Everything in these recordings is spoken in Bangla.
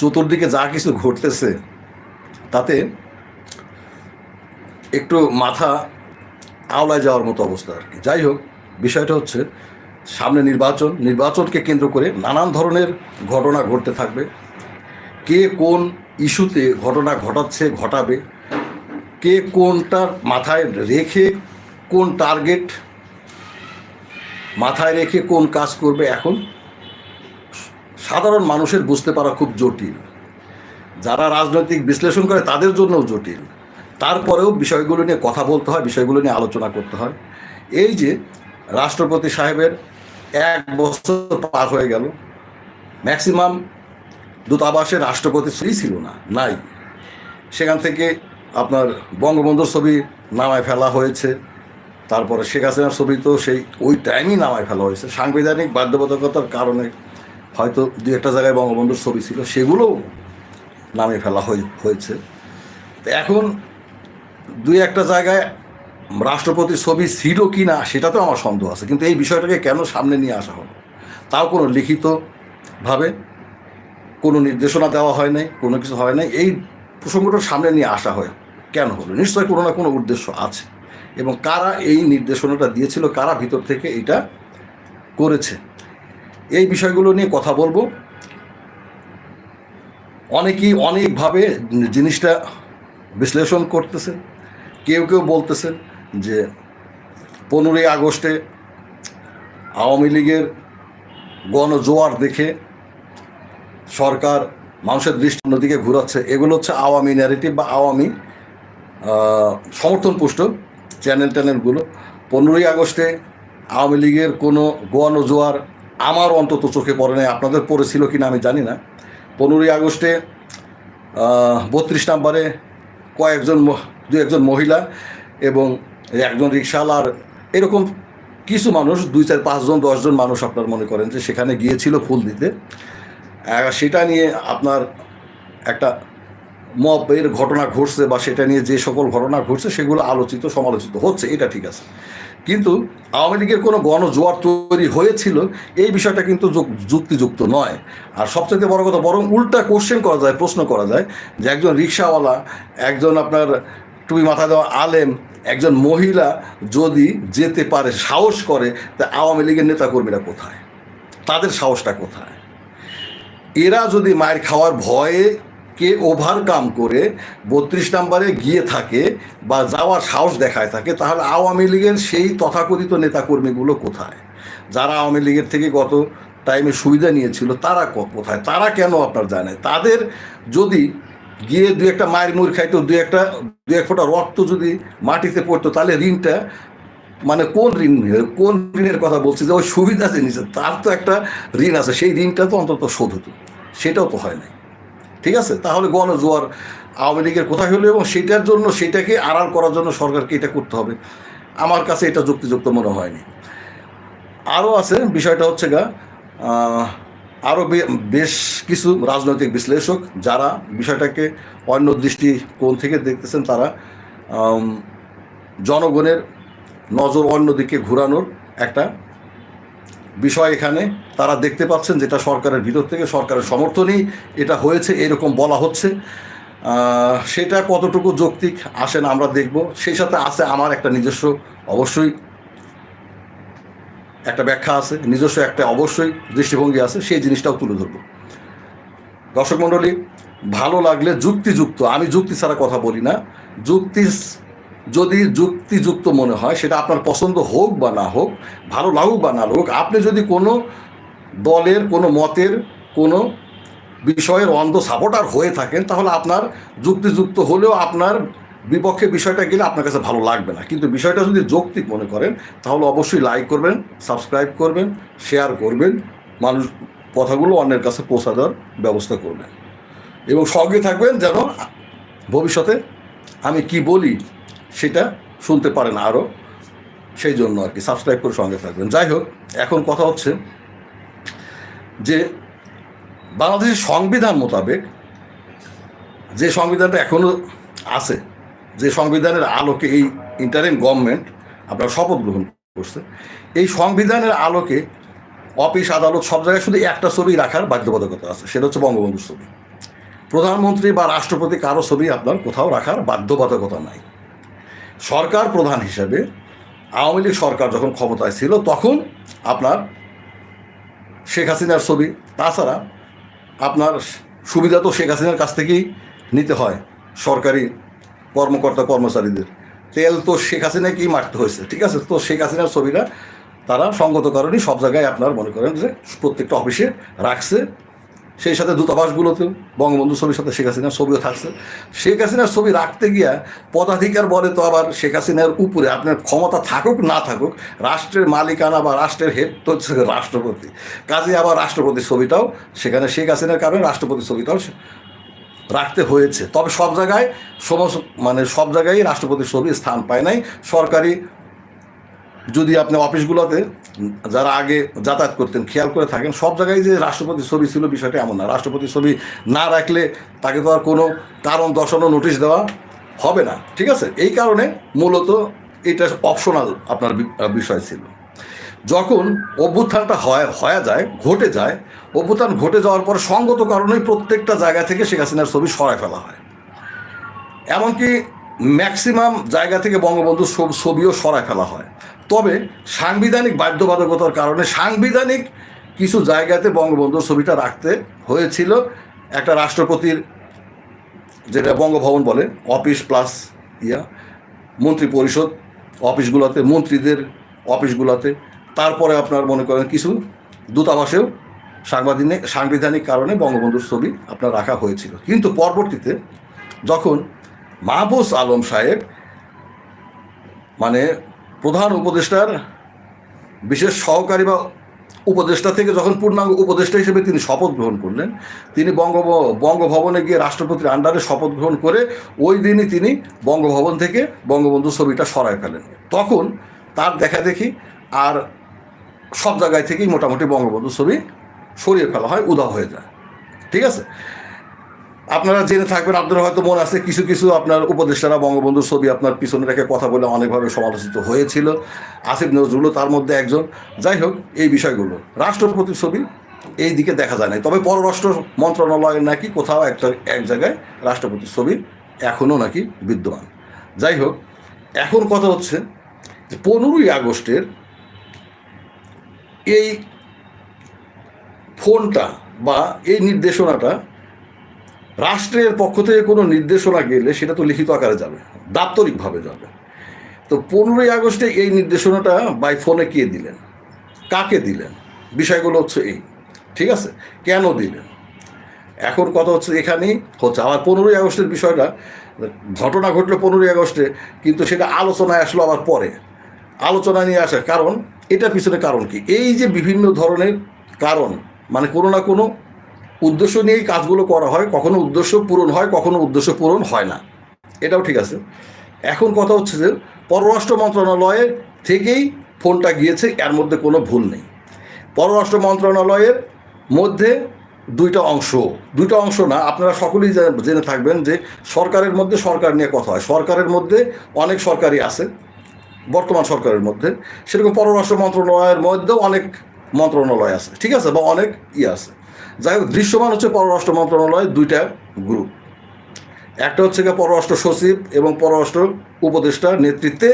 চতুর্দিকে যা কিছু ঘটতেছে, তাতে একটু মাথা আওলায় যাওয়ার মতো অবস্থা আর কি। যাই হোক, বিষয়টা হচ্ছে সামনে নির্বাচন, নির্বাচনকে কেন্দ্র করে নানান ধরনের ঘটনা ঘটতে থাকবে। কে কোন ইস্যুতে ঘটনা ঘটাচ্ছে, ঘটাবে, কে কোনটার মাথায় রেখে কোন টার্গেট মাথায় রেখে কোন কাজ করবে, এখন সাধারণ মানুষের বুঝতে পারা খুব জটিল। যারা রাজনৈতিক বিশ্লেষণ করে তাদের জন্যও জটিল। তারপরেও বিষয়গুলো নিয়ে কথা বলতে হয়, বিষয়গুলো নিয়ে আলোচনা করতে হয়। এই যে রাষ্ট্রপতি সাহেবের এক বছর পার হয়ে গেল, ম্যাক্সিমাম দূতাবাসে রাষ্ট্রপতি ছবি ছিল না, নাই। সেখান থেকে আপনার বঙ্গবন্ধুর ছবি নামায় ফেলা হয়েছে, তারপরে শেখ হাসিনার ছবি তো সেই ওই টাইমই নামায় ফেলা হয়েছে। সাংবিধানিক বাধ্যবাধকতার কারণে হয়তো দু একটা জায়গায় বঙ্গবন্ধুর ছবি ছিল সেগুলোও নামে ফেলা হয়ে- হয়েছে। তো এখন দুই একটা জায়গায় রাষ্ট্রপতির ছবি ছিল কি না সেটাতেও আমার সন্দেহ আছে। কিন্তু এই বিষয়টাকে কেন সামনে নিয়ে আসা হলো? তাও কোনো লিখিতভাবে কোনো নির্দেশনা দেওয়া হয় নাই, কোনো কিছু হয় নাই। এই প্রসঙ্গটা সামনে নিয়ে আসা হয় কেন হলো? নিশ্চয়ই কোনো না কোনো উদ্দেশ্য আছে। এবং কারা এই নির্দেশনাটা দিয়েছিল, কারা ভিতর থেকে এটা করেছে? এই বিষয়গুলো নিয়ে কথা বলব। অনেকেই অনেকভাবে জিনিসটা বিশ্লেষণ করতেছে। কেউ কেউ বলতেছে যে পনেরোই আগস্টে আওয়ামী লীগের গণজোয়ার দেখে সরকার মানুষের দৃষ্টি অন্যদিকে ঘুরাচ্ছে। এগুলো হচ্ছে আওয়ামী ন্যারেটিভ বা আওয়ামী সমর্থনপুষ্ট চ্যানেল ট্যানেলগুলো পনেরোই আগস্টে আওয়ামী লীগের কোনো গণজোয়ার আমার অন্তত চোখে পড়ে নাই। আপনাদের পড়েছিল কি না আমি জানি না। পনেরোই আগস্টে বত্রিশ নম্বরে কয়েকজন দু একজন মহিলা এবং একজন রিক্সাওয়ালার এরকম কিছু মানুষ, দুই চার পাঁচজন, দশজন মানুষ আপনার মনে করেন যে সেখানে গিয়েছিল ফুল দিতে। সেটা নিয়ে আপনার একটা মবের ঘটনা ঘটছে বা সেটা নিয়ে যে সকল ঘটনা ঘটছে, সেগুলো আলোচিত, সমালোচিত হচ্ছে, এটা ঠিক আছে। কিন্তু আওয়ামী লীগের কোনো গণজোয়ার তৈরি হয়েছিল, এই বিষয়টা কিন্তু যুক- যুক্তিযুক্ত নয়। আর সবচেয়ে বড় কথা, বরং উল্টা কোশ্চেন করা যায়, প্রশ্ন করা যায় যে একজন রিক্সাওয়ালা, একজন আপনার টুপি মাথা দেওয়া আলেম, একজন মহিলা যদি যেতে পারে, সাহস করে, তা আওয়ামী লীগের নেতাকর্মীরা কোথায়? তাদের সাহসটা কোথায়? এরা যদি মায়ের খাওয়ার ভয়ে কে ওভারকাম করে বত্রিশ নম্বরে গিয়ে থাকে বা যাওয়ার সাহস দেখায় থাকে, তাহলে আওয়ামী লীগের সেই তথাকথিত নেতাকর্মীগুলো কোথায়? যারা আওয়ামী লীগের থেকে গত টাইমে সুবিধা নিয়েছিল, তারা কোথায়? তারা কেন আপনার জানে? তাদের যদি গিয়ে দু একটা মায়ের মুড় খাইতো, দু একটা, দু এক ফোঁটা রক্ত যদি মাটিতে পড়তো, তাহলে ঋণটা মানে কোন ঋণ কোন ঋণের কথা বলছি যে ওই সুবিধা যে নিচ্ছে তার তো একটা ঋণ আছে, সেই ঋণটা তো অন্তত শোধ হতো। সেটাও তো হয় নাই। ঠিক আছে? তাহলে গণজোয়ার আওয়ামী লীগের কোথায় হলো এবং সেটার জন্য, সেটাকে আড়াল করার জন্য সরকারকে এটা করতে হবে। আমার কাছে এটা যুক্তিযুক্ত মনে হয়নি। আরও আছে, বিষয়টা হচ্ছে গা আরও বেশ কিছু রাজনৈতিক বিশ্লেষক যারা বিষয়টাকে অন্য দৃষ্টিকোণ থেকে দেখতেছেন তারা জনগণের নজর অন্যদিকে ঘোরানোর একটা বিষয় এখানে, তারা দেখতে পাচ্ছেন যেটা সরকারের ভিতর থেকে, সরকারের সমর্থনেই এটা হয়েছে, এরকম বলা হচ্ছে। সেটা কতটুকু যৌক্তিক আসেন আমরা দেখব। সেই সাথে আছে আমার একটা নিজস্ব, অবশ্যই একটা ব্যাখ্যা আছে, নিজস্ব একটা অবশ্যই দৃষ্টিভঙ্গি আছে, সেই জিনিসটাও তুলে ধরব। দর্শক মণ্ডলী, ভালো লাগলে যুক্তিযুক্ত, আমি যুক্তি ছাড়া কথা বলি না। যুক্তি যদি যুক্তিযুক্ত মনে হয়, সেটা আপনার পছন্দ হোক বা না হোক, ভালো লাগুক বা না লাগুক, আপনি যদি কোনো দলের, কোনো মতের, কোনো বিষয়ের অন্ধ সাপোর্টার হয়ে থাকেন, তাহলে আপনার যুক্তিযুক্ত হলেও আপনার বিপক্ষে বিষয়টা গেলে আপনার কাছে ভালো লাগবে না। কিন্তু বিষয়টা যদি যৌক্তিক মনে করেন, তাহলে অবশ্যই লাইক করবেন সাবস্ক্রাইব করবেন শেয়ার করবেন, মানুষ কথাগুলো অন্যের কাছে পৌঁছা দেওয়ার ব্যবস্থা করবেন। এবং সঙ্গে থাকবেন যেন ভবিষ্যতে আমি কি বলি সেটা শুনতে পারেন আরও। সেই জন্য আর কি সাবস্ক্রাইব করে সঙ্গে থাকবেন। যাই হোক, এখন কথা হচ্ছে যে বাংলাদেশের সংবিধান মোতাবেক যে সংবিধানটা এখনও আছে, যে সংবিধানের আলোকে এই ইন্টারিম গভর্নমেন্ট আপনার শপথ গ্রহণ করছে, এই সংবিধানের আলোকে অফিস আদালত সব জায়গায় শুধু একটা ছবি রাখার বাধ্যবাধকতা আছে, সেটা হচ্ছে বঙ্গবন্ধুর ছবি। প্রধানমন্ত্রী বা রাষ্ট্রপতি কারও ছবি আপনার কোথাও রাখার বাধ্যবাধকতা নাই। সরকার প্রধান হিসেবে আওয়ামী লীগ সরকার যখন ক্ষমতায় ছিল, তখন আপনার শেখ হাসিনার ছবি, তাছাড়া আপনার সুবিধা তো শেখ হাসিনার কাছ থেকেই নিতে হয় সরকারি কর্মকর্তা কর্মচারীদের। তেল তো শেখ হাসিনাকেই মারতে হয়েছে, ঠিক আছে? তো শেখ হাসিনার ছবিটা তারা সঙ্গত কারণেই সব জায়গায় আপনার মনে করেন যে প্রত্যেকটা অফিসে রাখছে। সেই সাথে দূতাবাসগুলোতেও, বঙ্গবন্ধু ছবির সাথে শেখ হাসিনার ছবিও থাকছে। শেখ হাসিনার ছবি রাখতে গিয়া পদাধিকার বলে তো আবার শেখ হাসিনার উপরে আপনার ক্ষমতা থাকুক, না থাকুক, রাষ্ট্রের মালিকানা বা রাষ্ট্রের হেড তো হচ্ছে রাষ্ট্রপতি। কাজে আবার রাষ্ট্রপতির ছবিটাও সেখানে শেখ হাসিনার কারণে রাষ্ট্রপতির ছবিটাও রাখতে হয়েছে। তবে সব জায়গায় সমস্ত মানে সব জায়গায় রাষ্ট্রপতির ছবি স্থান পায় নাই। সরকারি যদি আপনি অফিসগুলোতে যারা আগে যাতায়াত করতেন, খেয়াল করে থাকেন, সব জায়গায় যে রাষ্ট্রপতির ছবি ছিল, বিষয়টা এমন না। রাষ্ট্রপতির ছবি না রাখলে তাকে তো আর কোনো কারণ দর্শানো, নোটিশ দেওয়া হবে না, ঠিক আছে? এই কারণে মূলত এটা অপশনাল আপনার বিষয় ছিল। যখন অভ্যুত্থানটা হয়, হয়ে যায়, ঘটে যায়, অভ্যুত্থান ঘটে যাওয়ার পর সঙ্গত কারণেই প্রত্যেকটা জায়গা থেকে শেখ হাসিনার ছবি সরায় ফেলা হয়। এমনকি ম্যাক্সিমাম জায়গা থেকে বঙ্গবন্ধুর ছব- ছবিও সরায় ফেলা হয়। তবে সাংবিধানিক বাধ্যবাধকতার কারণে সাংবিধানিক কিছু জায়গাতে বঙ্গবন্ধুর ছবিটা রাখতে হয়েছিল। একটা রাষ্ট্রপতির যেটা বঙ্গভবন বলে, অফিস প্লাস ইয়া, মন্ত্রী পরিষদ অফিসগুলোতে, মন্ত্রীদের অফিসগুলোতে। তারপরে আপনার মনে করেন কিছু দূতাবাসেও সাংবাদিক সাংবিধানিক কারণে বঙ্গবন্ধুর ছবি আপনার রাখা হয়েছিল। কিন্তু পরবর্তীতে যখন মাহবুস আলম সাহেব মানে প্রধান উপদেষ্টার বিশেষ সহকারী বা উপদেষ্টা থেকে যখন পূর্ণাঙ্গ উপদেষ্টা হিসেবে তিনি শপথ গ্রহণ করলেন, তিনি বঙ্গ বঙ্গভবনে গিয়ে রাষ্ট্রপতির আন্ডারে শপথ গ্রহণ করে ওই দিনই তিনি বঙ্গভবন থেকে বঙ্গবন্ধু ছবিটা সরায় ফেলেন। তখন তার দেখা দেখি আর সব জায়গায় থেকেই মোটামুটি বঙ্গবন্ধু ছবি সরিয়ে ফেলা হয়, উধাও হয়ে যায়। ঠিক আছে? আপনারা জেনে থাকবেন আপনার হয়তো মনে আছে কিছু কিছু আপনার উপদেষ্টারা, বঙ্গবন্ধুর ছবি আপনার পিছনে রেখে কথা বলে অনেকভাবে সমালোচিত হয়েছিল। আসিফ নজরুলও তার মধ্যে একজন। যাই হোক, এই বিষয়গুলো। রাষ্ট্রপতির ছবি এই দিকে দেখা যায় না তবে পররাষ্ট্র মন্ত্রণালয়ের নাকি কোথাও একটা, এক জায়গায় রাষ্ট্রপতির ছবি এখনও নাকি বিদ্যমান। যাই হোক, এখন কথা হচ্ছে যে পনেরোই আগস্টের এই ফোনটা বা এই নির্দেশনাটা রাষ্ট্রের পক্ষ থেকে কোনো নির্দেশনা গেলে সেটা তো লিখিত আকারে যাবে, দাপ্তরিকভাবে যাবে। তো পনেরোই আগস্টে এই নির্দেশনাটা বাই ফোনে কে দিলেন? কাকে দিলেন? বিষয়গুলো হচ্ছে এই, ঠিক আছে? কেন দিলেন? এখন কথা হচ্ছে এখানেই হচ্ছে, আবার পনেরোই আগস্টের বিষয়টা, ঘটনা ঘটলো পনেরোই আগস্টে, কিন্তু সেটা আলোচনায় আসলো আবার পরে। আলোচনা নিয়ে আসে কারণ, এটার পিছনে কারণ কি? এই যে বিভিন্ন ধরনের কারণ মানে কোনো না কোনো উদ্দেশ্য নিয়েই কাজগুলো করা হয়, কখনো উদ্দেশ্য পূরণ হয়, কখনো উদ্দেশ্য পূরণ হয় না। এটাও ঠিক আছে। এখন কথা হচ্ছে যে, পররাষ্ট্র মন্ত্রণালয়ের থেকেই ফোনটা গিয়েছে, এর মধ্যে কোনো ভুল নেই। পররাষ্ট্র মন্ত্রণালয়ের মধ্যে দুইটা অংশ দুইটা অংশ না, আপনারা সকলেই জেনে থাকবেন যে সরকারের মধ্যে সরকার নিয়ে কথা হয়। সরকারের মধ্যে অনেক সরকারি আছে, বর্তমান সরকারের মধ্যে। সেরকম পররাষ্ট্র মন্ত্রণালয়ের মধ্যেও অনেক মন্ত্রণালয় আছে, ঠিক আছে, বা অনেক ইয়ে আছে। যাই হোক, দৃশ্যমান হচ্ছে পররাষ্ট্র মন্ত্রণালয়ের দুইটা গ্রুপ একটা হচ্ছে গিয়ে পররাষ্ট্র সচিব এবং পররাষ্ট্র উপদেষ্টার নেতৃত্বে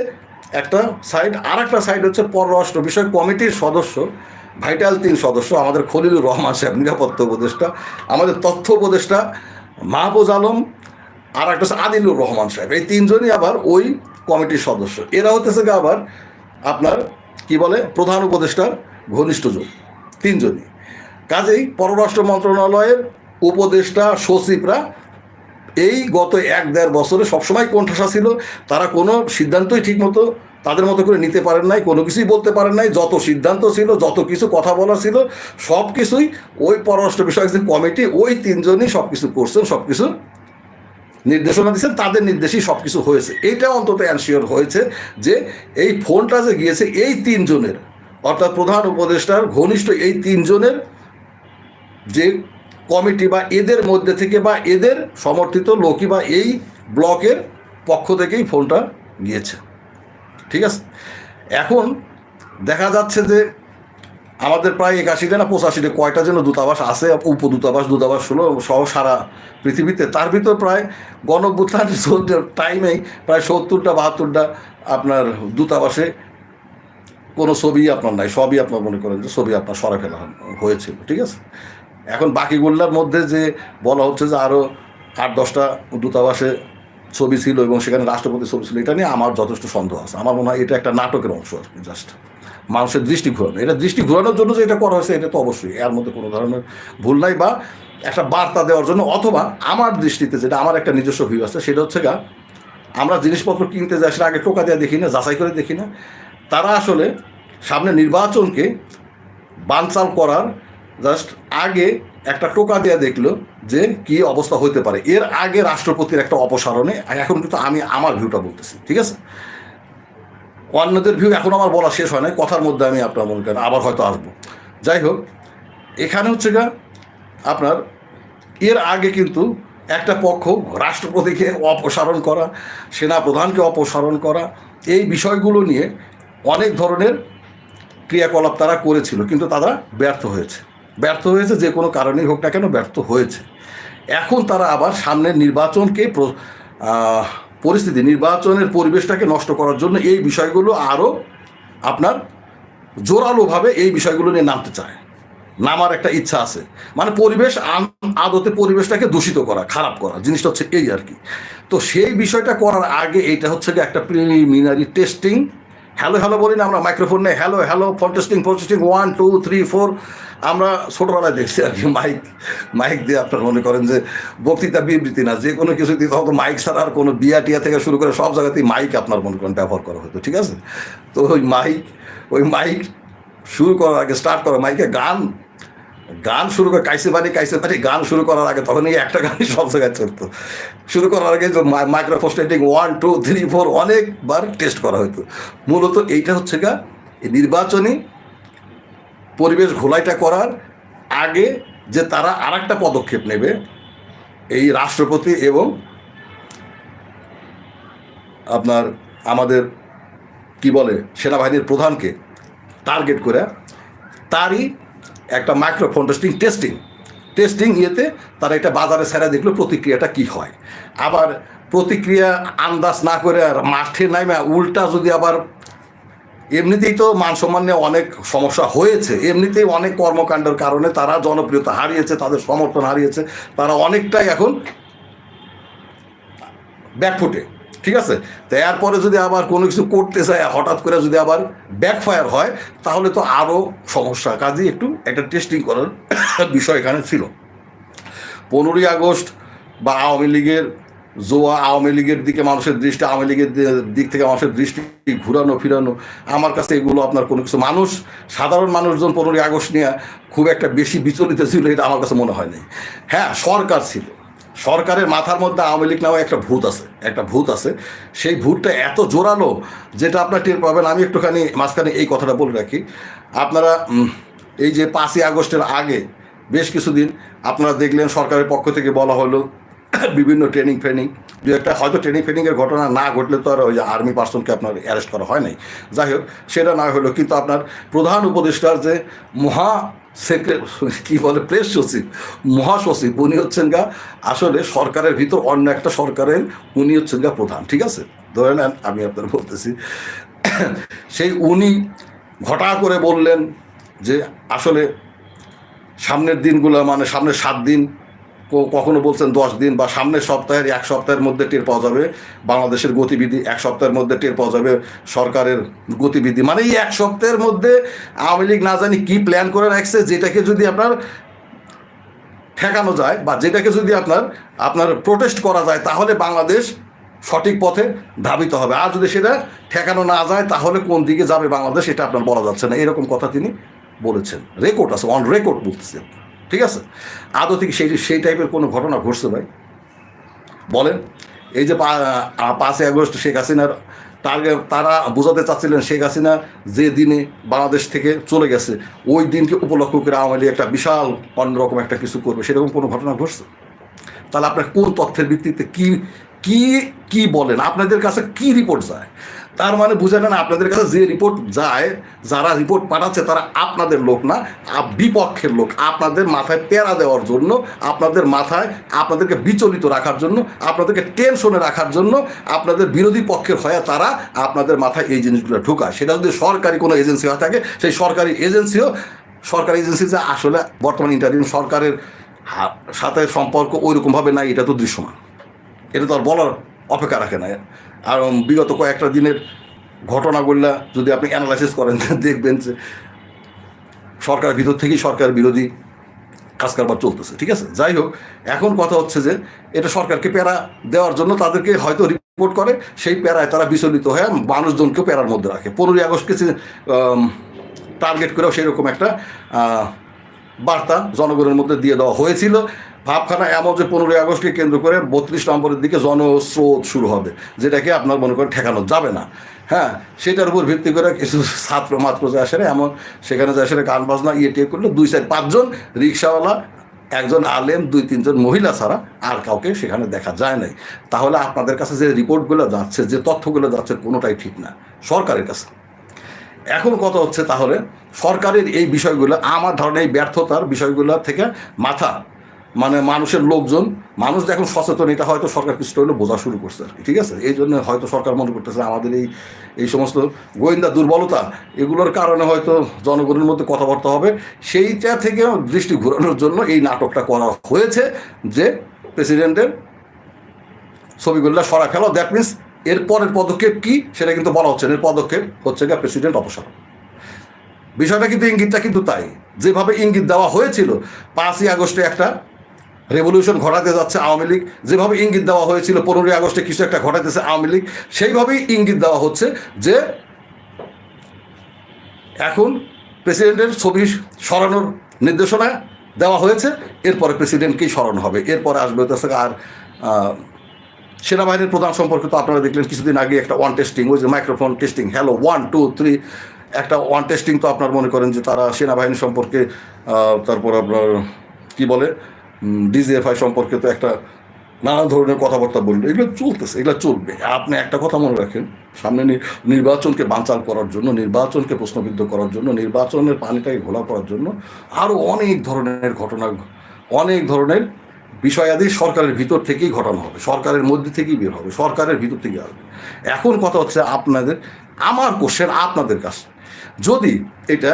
একটা সাইড আর একটা সাইড হচ্ছে পররাষ্ট্র বিষয় কমিটির সদস্য ভাইটাল তিন সদস্য, আমাদের খলিলুর রহমান সাহেব, নিরাপত্তা উপদেষ্টা, আমাদের তথ্য উপদেষ্টা মাহবুজ আলম, আর একটা হচ্ছে আদিলুর রহমান সাহেব। এই তিনজনই আবার ওই কমিটির সদস্য। এরা হতেছে আবার আপনার কি বলে, প্রধান উপদেষ্টার ঘনিষ্ঠজন তিনজনই। কাজেই পররাষ্ট্র মন্ত্রণালয়ের উপদেষ্টা সচিবরা এই গত এক দেড় বছরে সবসময় কোণঠাসা ছিল, তারা কোনো সিদ্ধান্তই ঠিকমতো তাদের মতো করে নিতে পারেন নাই, কোনো কিছুই বলতে পারেন নাই, যত সিদ্ধান্ত ছিল, যত কিছু কথা বলা ছিল, সব কিছুই ওই পররাষ্ট্র বিষয়ক যে কমিটি, ওই তিনজনই সব কিছু করছেন, সব কিছু নির্দেশনা দিচ্ছেন, তাদের নির্দেশেই সব কিছু হয়েছে। এটা অন্তত অ্যানশিওর হয়েছে যে এই ফোনটা যে গিয়েছে, এই তিনজনের, অর্থাৎ প্রধান উপদেষ্টার, ঘনিষ্ঠ এই তিনজনের যে কমিটি বা এদের মধ্যে থেকে বা এদের সমর্থিত লোকই বা এই ব্লকের পক্ষ থেকেই ফোনটা গিয়েছে। ঠিক আছে? এখন দেখা যাচ্ছে যে আমাদের প্রায় একাশিটা না পঁচাশিটা কয়টা যেন দূতাবাস আছে, উপদূতাবাস, দূতাবাস হলো সহ সারা পৃথিবীতে। তার ভিতর প্রায় গণভ্যুত্থান টাইমেই প্রায় সত্তরটা, বাহাত্তরটা আপনার দূতাবাসে কোনো ছবি আপনার নাই, সবই আপনার মনে করেন যে ছবি আপনার সরা ফেলা হয়েছিল। ঠিক আছে? এখন বাকিগুলোর মধ্যে যে বলা হচ্ছে যে আরও আট, দশটা দূতাবাসে ছবি ছিল এবং সেখানে রাষ্ট্রপতি ছবি ছিল, এটা নিয়ে আমার যথেষ্ট সন্দেহ আছে। আমার মনে হয় এটা একটা নাটকের অংশ আর কি জাস্ট মানুষের দৃষ্টি ঘোরানো এটা দৃষ্টি ঘোরানোর জন্য যে এটা করা হয়েছে, এটা তো অবশ্যই, এর মধ্যে কোনো ধরনের ভুল নাই বা একটা বার্তা দেওয়ার জন্য, অথবা আমার দৃষ্টিতে যেটা আমার একটা নিজস্ব ভিউ আছে, সেটা হচ্ছে গা, আমরা জিনিসপত্র কিনতে যাই, সেটা আগে টোকা দেওয়া দেখি না, যাচাই করে দেখি না। তারা আসলে সামনে নির্বাচনকে বানচাল করার জাস্ট আগে একটা টোকা দেওয়া দেখল যে কি অবস্থা হতে পারে। এর আগে রাষ্ট্রপতির একটা অপসারণে এখন কিন্তু আমি আমার ভিউটা বলতেছি, ঠিক আছে? অন্যদের ভিউ এখন আমার বলা শেষ হয় নাই, কথার মধ্যে আমি আপনার মনে করেন আবার হয়তো আসব। যাই হোক, এখানে হচ্ছে গা আপনার এর আগে কিন্তু একটা পক্ষ রাষ্ট্রপতিকে অপসারণ করা, সেনাপ্রধানকে অপসারণ করা, এই বিষয়গুলো নিয়ে অনেক ধরনের ক্রিয়াকলাপ তারা করেছিল, কিন্তু তারা ব্যর্থ হয়েছে। ব্যর্থ হয়েছে, যে কোনো কারণেই হোক না কেন ব্যর্থ হয়েছে। এখন তারা আবার সামনের নির্বাচনকে পরিস্থিতি, নির্বাচনের পরিবেশটাকে নষ্ট করার জন্য এই বিষয়গুলো আরও আপনার জোরালোভাবে এই বিষয়গুলো নিয়ে নামতে চায়। নামার একটা ইচ্ছা আছে। মানে পরিবেশ আদতে পরিবেশটাকে দূষিত করা, খারাপ করা, জিনিসটা হচ্ছে এই আর কি। তো সেই বিষয়টা করার আগে এইটা হচ্ছে একটা প্রিলিমিনারি টেস্টিং হ্যালো হ্যালো বলি না, আমরা মাইক্রোফোন নেই। Hello hello phone testing testing phone testing one two three four আমরা ছোটোবেলায় দেখছি আর কি মাইক মাইক দিয়ে আপনার মনে করেন যে বক্তৃতা, বিবৃতি না, যে কোনো কিছু দিতে হতো মাইক ছাড়া আর কোনো বিয়া টিয়া থেকে শুরু করে সব জায়গাতেই মাইক আপনার মনে করেন ব্যবহার করা হতো, ঠিক আছে? তো ওই মাইক ওই মাইক শুরু করার আগে স্টার্ট করা মাইকে গান গান শুরু করে কাইসে বাড়ি কাইসে বাড়ি গান শুরু করার আগে তখন এই একটা গানই সব জায়গায় চলতো। শুরু করার আগে microphone testing one two three four অনেকবার টেস্ট করা হতো মূলত এইটা হচ্ছে গা নির্বাচনী পরিবেশ ঘোলাইটা করার আগে যে তারা আর একটা পদক্ষেপ নেবে, এই রাষ্ট্রপতি এবং আপনার আমাদের কি বলে, সেনাবাহিনীর প্রধানকে টার্গেট করে, তারই একটা মাইক্রোফোন টেস্টিং টেস্টিং টেস্টিং ইয়েতে তারা এটা বাজারে ছেড়ে দেখল প্রতিক্রিয়াটা কি হয়। আবার প্রতিক্রিয়া আন্দাজ না করে আর মাঠে নামে উল্টা যদি আবার এমনিতেই তো মান সম্মান নিয়ে অনেক সমস্যা হয়েছে, এমনিতেই অনেক কর্মকাণ্ডের কারণে তারা জনপ্রিয়তা হারিয়েছে, তাদের সমর্থন হারিয়েছে, তারা অনেকটাই এখন ব্যাকফুটে ঠিক আছে? তো এরপরে যদি আবার কোনো কিছু করতে চায় হঠাৎ করে যদি আবার ব্যাকফায়ার হয়, তাহলে তো আরও সমস্যা। কাজেই একটু একটা টেস্টিং করার বিষয় এখানে ছিল। পনেরোই আগস্ট বা আওয়ামী লীগের জোয়া, আওয়ামী লীগের দিকে মানুষের দৃষ্টি, আওয়ামী লীগের দিক থেকে মানুষের দৃষ্টি ঘুরানো, ফিরানো, আমার কাছে এগুলো আপনার কোনো কিছু মানুষ, সাধারণ মানুষজন পনেরোই আগস্ট নিয়ে খুব একটা বেশি বিচলিত ছিল, এটা আমার কাছে মনে হয় নাই। হ্যাঁ সরকার ছিল। সরকারের মাথার মধ্যে আওয়ামী লীগ নামে একটা ভূত আছে, একটা ভূত আছে। সেই ভূতটা এত জোরালো যেটা আপনার টের পাবেন, আমি একটুখানি, মাঝখানে এই কথাটা বলে রাখি। আপনারা এই যে পাঁচই আগস্টের আগে বেশ কিছুদিন আপনারা দেখলেন সরকারের পক্ষ থেকে বলা হলো বিভিন্ন ট্রেনিং ফ্রেনিং। দু একটা, হয়তো ট্রেনিং ফ্রেনিংয়ের ঘটনা না ঘটলে তো আর ওই যে আর্মি পার্সনকে আপনার অ্যারেস্ট করা হয় নাই। যাই হোক, সেটা না হলো, কিন্তু আপনার প্রধান উপদেষ্টার যে মহা কী বলে প্রেস সচিব, মহাসচিব, উনি হচ্ছেন গা, আসলে সরকারের ভিতর অন্য একটা সরকারের, উনি হচ্ছেন গা প্রধান, ঠিক আছে? ধরে নেন, আমি আপনার বলতেছি। সেই উনি ঘটা করে বললেন যে, আসলে সামনের দিনগুলো মানে সামনের সাত দিন কখনো বলছেন দশ দিন বা সামনের সপ্তাহের এক সপ্তাহের মধ্যে টের পাওয়া যাবে, বাংলাদেশের গতিবিধি এক সপ্তাহের মধ্যে টের পাওয়া যাবে, সরকারের গতিবিধি। মানে এই এক সপ্তাহের মধ্যে আওয়ামী লীগ না জানি কী প্ল্যান করে রাখছে, যেটাকে যদি আপনার ঠেকানো যায় বা যেটাকে যদি আপনার আপনার প্রোটেস্ট করা যায়, তাহলে বাংলাদেশ সঠিক পথে ধাবিত হবে। আর যদি সেটা ঠেকানো না যায়, তাহলে কোন দিকে যাবে বাংলাদেশ, এটা আপনার বলা যাচ্ছে না। এরকম কথা তিনি বলেছেন। রেকর্ড আছে অন রেকর্ড বলতেছেন ঠিক আছে? আদৌ থেকে সেই সেই টাইপের কোনো ঘটনা ঘটছে ভাই। বলেন, এই যে পাঁচই আগস্ট শেখ হাসিনার টার্গেট তারা বোঝাতে চাচ্ছিলেন শেখ হাসিনা যে দিনে বাংলাদেশ থেকে চলে গেছে, ওই দিনকে উপলক্ষ করে আওয়ামী লীগ একটা বিশাল অন্যরকম একটা কিছু করবে। সেরকম কোনো ঘটনা ঘটছে? তাহলে আপনার কোন তথ্যের ভিত্তিতে কি কি কি বলেন? আপনাদের কাছে কি রিপোর্ট যায় তার মানে বুঝে নেন, আপনাদের কাছে যে রিপোর্ট যায়, যারা রিপোর্ট পাঠাচ্ছে তারা আপনাদের লোক না বিপক্ষের লোক। আপনাদের মাথায় পেরা দেওয়ার জন্য, আপনাদের মাথায় আপনাদেরকে বিচলিত রাখার জন্য, আপনাদেরকে টেনশনে রাখার জন্য, আপনাদের বিরোধী পক্ষের হয়ে তারা আপনাদের মাথায় এই জিনিসগুলো ঢুকায়। সেটা যদি সরকারি কোনো এজেন্সি হয়ে থাকে, সেই সরকারি এজেন্সিও সরকারি এজেন্সি যা আসলে বর্তমান ইন্টারিম সরকারের সাথে সম্পর্ক ওইরকমভাবে নাই, এটা তো দৃশ্যমান। এটা তো আর বলার অপেক্ষা রাখে না। আর বিগত কয়েকটা দিনের ঘটনাগুলা যদি আপনি অ্যানালাইসিস করেন, দেখবেন যে সরকারের ভিতর থেকেই সরকার বিরোধী কাজ কারবার চলতেছে, ঠিক আছে? যাই হোক, এখন কথা হচ্ছে যে এটা সরকারকে প্যারা দেওয়ার জন্য তাদেরকে হয়তো রিপোর্ট করে, সেই প্যারায় তারা বিচলিত হয়ে মানুষজনকেও প্যারার মধ্যে রাখে। পনেরোই আগস্টকে টার্গেট করেও সেরকম একটা বার্তা জনগণের মধ্যে দিয়ে দেওয়া হয়েছিল। ভাবখানা এমন যে পনেরোই আগস্টকে কেন্দ্র করে বত্রিশ নম্বরের দিকে জনস্রোত শুরু হবে, যেটাকে আপনার মনে করেন ঠেকানো যাবে না। হ্যাঁ সেটার উপর ভিত্তি করে কিছু ছাত্র মাত্র যে আসে এমন সেখানে যে আসে গান বাজনা ইয়ে টিয়ে করলে দুই চার পাঁচজন রিক্সাওয়ালা, একজন আলেম, দুই তিনজন মহিলা ছাড়া আর কাউকে সেখানে দেখা যায় নাই। তাহলে আপনাদের কাছে যে রিপোর্টগুলো যাচ্ছে, যে তথ্যগুলো যাচ্ছে, কোনোটাই ঠিক না, সরকারের কাছে। এখন কথা হচ্ছে তাহলে সরকারের এই বিষয়গুলো, আমার ধারণা এই ব্যর্থতার বিষয়গুলো থেকে মাথা মানে মানুষের লোকজন, মানুষ এখন সচেতন, এটা হয়তো সরকার কিছুটা হলে বোঝা শুরু করছে আর কি, ঠিক আছে? এই জন্য হয়তো সরকার মনে করতেছে আমাদের এই এই সমস্ত গোয়েন্দা দুর্বলতা, এগুলোর কারণে হয়তো জনগণের মধ্যে কথাবার্তা হবে। সেইটা থেকে দৃষ্টি ঘোরানোর জন্য এই নাটকটা করা হয়েছে যে প্রেসিডেন্টের ছবিগুলো সরা ফেলো। দ্যাট মিনস এর পরের পদক্ষেপ কি সেটা কিন্তু বলা হচ্ছে। এর পদক্ষেপ হচ্ছে গিয়ে প্রেসিডেন্ট অপসারণ। বিষয়টা কিন্তু ইঙ্গিতটা কিন্তু তাই। যেভাবে ইঙ্গিত দেওয়া হয়েছিল, পাঁচই আগস্টে একটা রেভলিউশন ঘটাতে যাচ্ছে আওয়ামী লীগ। যেভাবে ইঙ্গিত দেওয়া হয়েছিল, পনেরোই আগস্টে কিছু একটা ঘটাতেছে আওয়ামী লীগ, সেইভাবেই ইঙ্গিত দেওয়া হচ্ছে যে এখন প্রেসিডেন্টের ছবি সরানোর নির্দেশনা দেওয়া হয়েছে, এরপরে প্রেসিডেন্টকেই সরানো হবে। এরপরে আসবে হচ্ছে আর সেনাবাহিনীর প্রধান সম্পর্কে তো আপনারা দেখলেন, কিছুদিন আগে একটা ওয়ান টেস্টিং ওই যে microphone testing hello one two three একটা ওয়ান টেস্টিং তো আপনার মনে করেন যে তারা সেনাবাহিনী সম্পর্কে তারপর আপনার, কী বলে ডিজিএফআই সম্পর্কে তো একটা নানা ধরনের কথাবার্তা বলল। এগুলো চলতেছে, এগুলো চলবে। আপনি একটা কথা মনে রাখেন, সামনে নির্বাচনকে বানচাল করার জন্য, নির্বাচনকে প্রশ্নবিদ্ধ করার জন্য, নির্বাচনের পানিটাকে ঘোলা করার জন্য আরও অনেক ধরনের ঘটনা, অনেক ধরনের বিষয়াদি সরকারের ভিতর থেকেই ঘটানো হবে। সরকারের মধ্যে থেকেই বের হবে, সরকারের ভিতর থেকে আসবে। এখন কথা হচ্ছে আপনাদের, আমার কোশ্চেন আপনাদের কাছে। যদি এটা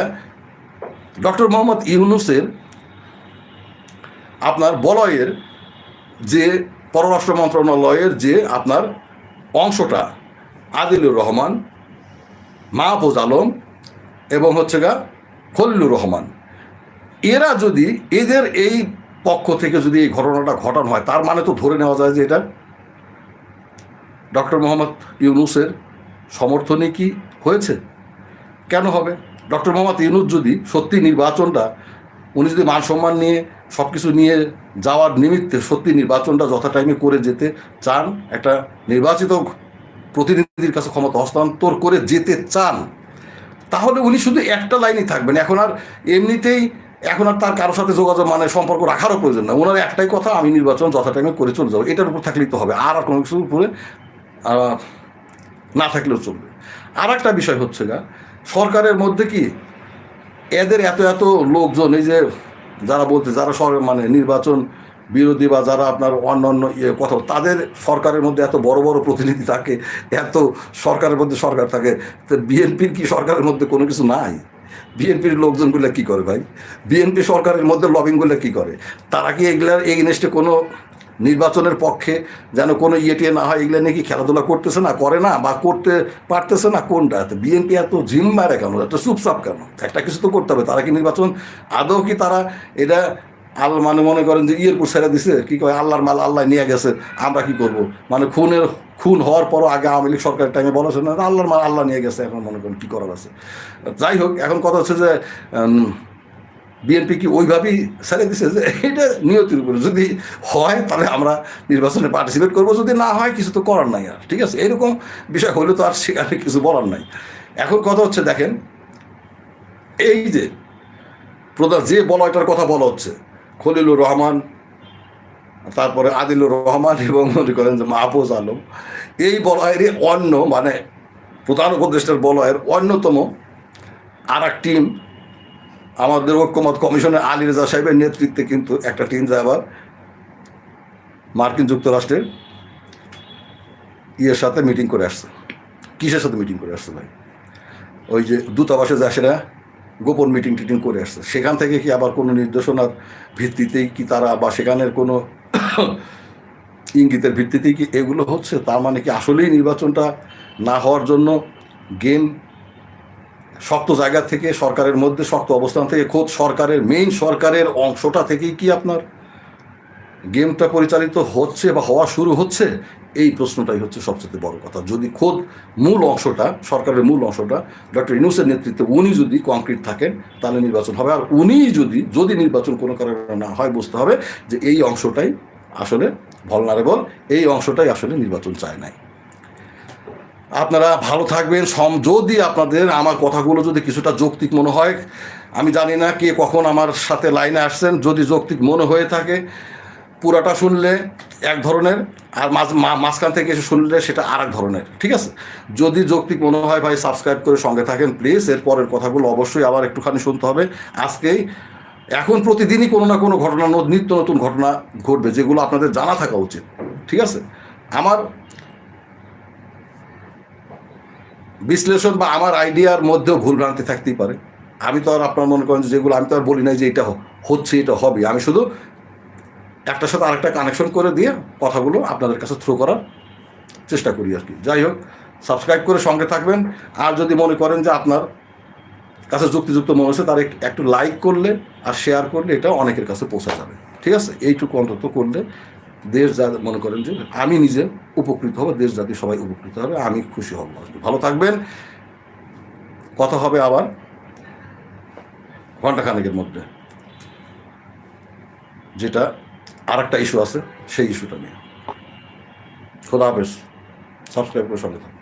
ডক্টর মোহাম্মদ ইউনুসের আপনার বলয়ের যে পররাষ্ট্র মন্ত্রণালয়ের যে আপনার অংশটা, আদিলুর রহমান, মাহফুজ আলম এবং হচ্ছে গা খলিলুর রহমান। এরা যদি এদের এই পক্ষ থেকে যদি এই ঘটনাটা ঘটানো হয়, তার মানে তো ধরে নেওয়া যায় যে এটা ডক্টর মোহাম্মদ ইউনুসের সমর্থনে কি হয়েছে? কেন হবে? ডক্টর মোহাম্মদ ইউনুস যদি সত্যি নির্বাচনটা উনি যদি মান সম্মান নিয়ে সব কিছু নিয়ে যাওয়ার নিমিত্তে সত্যি নির্বাচনটা যথা টাইমে করে যেতে চান, একটা নির্বাচিত প্রতিনিধির কাছে ক্ষমতা হস্তান্তর করে যেতে চান, তাহলে উনি শুধু একটা লাইনই থাকবেন। এখন আর এমনিতেই, এখন আর তার কারোর সাথে যোগাযোগ মানে সম্পর্ক রাখারও প্রয়োজন না। ওনার একটাই কথা, আমি নির্বাচন যথা টাইমে করে চলে যাব। এটার উপর থাকলেই তো হবে। আর আর কোনো কিছুর উপরে না থাকলেও চলবে। আর একটা বিষয় হচ্ছে গা, সরকারের মধ্যে কি এদের এত এত লোকজন, এই যে যারা বলতে, যারা সর- মানে নির্বাচন বিরোধী বা যারা আপনার অন্যান্য ইয়ে কথা, তাদের সরকারের মধ্যে এত বড় বড় প্রতিনিধি থাকে, এত সরকারের মধ্যে সরকার থাকে, তো বিএনপির কি সরকারের মধ্যে কোনো কিছু নাই? বিএনপির লোকজনগুলো কি করে ভাই? বিএনপি সরকারের মধ্যে লবিংগুলো কি করে? তারা কি এগুলার এগেনস্টে কোনো নির্বাচনের পক্ষে যেন কোনো ইয়েটিয়ে না হয়, এগুলো নাকি খেলাধুলা করতেছে না, করে না, বা করতে পারতেছে না, কোনটা? বিএনপি এত জিম মারে কেন? এত চুপচাপ কেন? একটা কিছু তো করতে হবে, তারা কি নির্বাচন আদৌ কি তারা এটা আল মানে মনে করেন যে ইয়ের ছেড়ে দিছে? কি কয়, আল্লাহর মাল আল্লাহ নিয়ে গেছে, আমরা কি করব? মানে খুনের, খুন হওয়ার পরও আগে আওয়ামী লীগ সরকারের টাইমে বলা হচ্ছে না, আল্লাহর মাল আল্লাহ নিয়ে গেছে, এখন মনে করেন কী করার আছে। যাই হোক, এখন কথা হচ্ছে যে বিএনপি কি ওইভাবেই ছেড়ে দিছে যে এটা নিয়তির উপরে। যদি হয় তাহলে আমরা নির্বাচনে পার্টিসিপেট করব, যদি না হয় কিছু তো করার নাই আর, ঠিক আছে? এরকম বিষয় হলে তো আর সেখানে কিছু বলার নাই। এখন কথা হচ্ছে, দেখেন, এই যে প্রধান যে বলয়টার কথা বলা হচ্ছে, খলিলুর রহমান, তারপরে আদিলুর রহমান এবং মনে করেন যে মাহফুজ আলম, এই বলয়েরই অন্য মানে প্রধান উপদেষ্টার বলয়ের অন্যতম আর এক টিম আমাদের ঐক্যমত কমিশনের আলী রেজা সাহেবের নেতৃত্বে কিন্তু একটা টিম যায় আবার মার্কিন যুক্তরাষ্ট্রের ইয়ের সাথে মিটিং করে আসছে। কিসের সাথে মিটিং করে আসছে ভাই? ওই যে দূতাবাসে সেটা গোপন মিটিং টিটিং করে আসছে। সেখান থেকে কি আবার কোনো নির্দেশনার ভিত্তিতেই কি তারা বা সেখানের কোনো ইঙ্গিতের ভিত্তিতেই কি এগুলো হচ্ছে? তার মানে কি আসলেই নির্বাচনটা না হওয়ার জন্য গেম শক্ত জায়গা থেকে সরকারের মধ্যে শক্ত অবস্থান থেকে খোদ সরকারের মেইন সরকারের অংশটা থেকেই কি আপনার গেমটা পরিচালিত হচ্ছে বা হওয়া শুরু হচ্ছে? এই প্রশ্নটাই হচ্ছে সবচেয়ে বড় কথা। যদি খোদ মূল অংশটা, সরকারের মূল অংশটা ডক্টর ইনুসের নেতৃত্বে উনি যদি কংক্রিট থাকেন, তাহলে নির্বাচন হবে। আর উনি যদি যদি নির্বাচন কোনো কারণে না হয়, বুঝতে হবে যে এই অংশটাই আসলে ভলনারেবল এই অংশটাই আসলে নির্বাচন চায় নাই। আপনারা ভালো থাকবেন, সম যদি আপনাদের আমার কথাগুলো যদি কিছুটা যৌক্তিক মনে হয়, আমি জানি না কে কখন আমার সাথে লাইনে আসছেন, যদি যৌক্তিক মনে হয়ে থাকে, পুরাটা শুনলে এক ধরনের, আর মাঝ মাঝখান থেকে এসে শুনলে সেটা আর এক ধরনের, ঠিক আছে? যদি যৌক্তিক মনে হয় ভাই সাবস্ক্রাইব করে সঙ্গে থাকেন প্লিজ এর পরের কথাগুলো অবশ্যই আবার একটুখানি শুনতে হবে। আজকেই, এখন প্রতিদিনই কোনো না কোনো ঘটনা, নিত্য নতুন ঘটনা ঘটবে, যেগুলো আপনাদের জানা থাকা উচিত, ঠিক আছে? আমার বিশ্লেষণ বা আমার আইডিয়ার মধ্যেও ভুলভ্রান্তি থাকতেই পারে। আমি তো আর আপনার মনে করেন যেগুলো আমি তো আর বলি নাই যে এটা হচ্ছে, এটা হবে। আমি শুধু একটার সাথে আরেকটা কানেকশন করে দিয়ে কথাগুলো আপনাদের কাছে থ্রো করার চেষ্টা করি আর কি। যাই হোক সাবস্ক্রাইব করে সঙ্গে থাকবেন। আর যদি মনে করেন যে আপনার কাছে যুক্তিযুক্ত মনে হচ্ছে, তার একটু লাইক করলে আর শেয়ার করলে এটা অনেকের কাছে পৌঁছা যাবে। ঠিক আছে? এইটুকু অন্তত করলে দেশ যা মনে করেন যে আমি নিজে উপকৃত হব দেশ জাতি সবাই উপকৃত হবে, আমি খুশি হব। ভালো থাকবেন। কথা হবে আবার ঘণ্টা খানেকের মধ্যে। যেটা আর একটা ইস্যু আছে, সেই ইস্যুটা নিয়ে। খোদা হাফেজ। সাবস্ক্রাইব করে সঙ্গে থাকুন।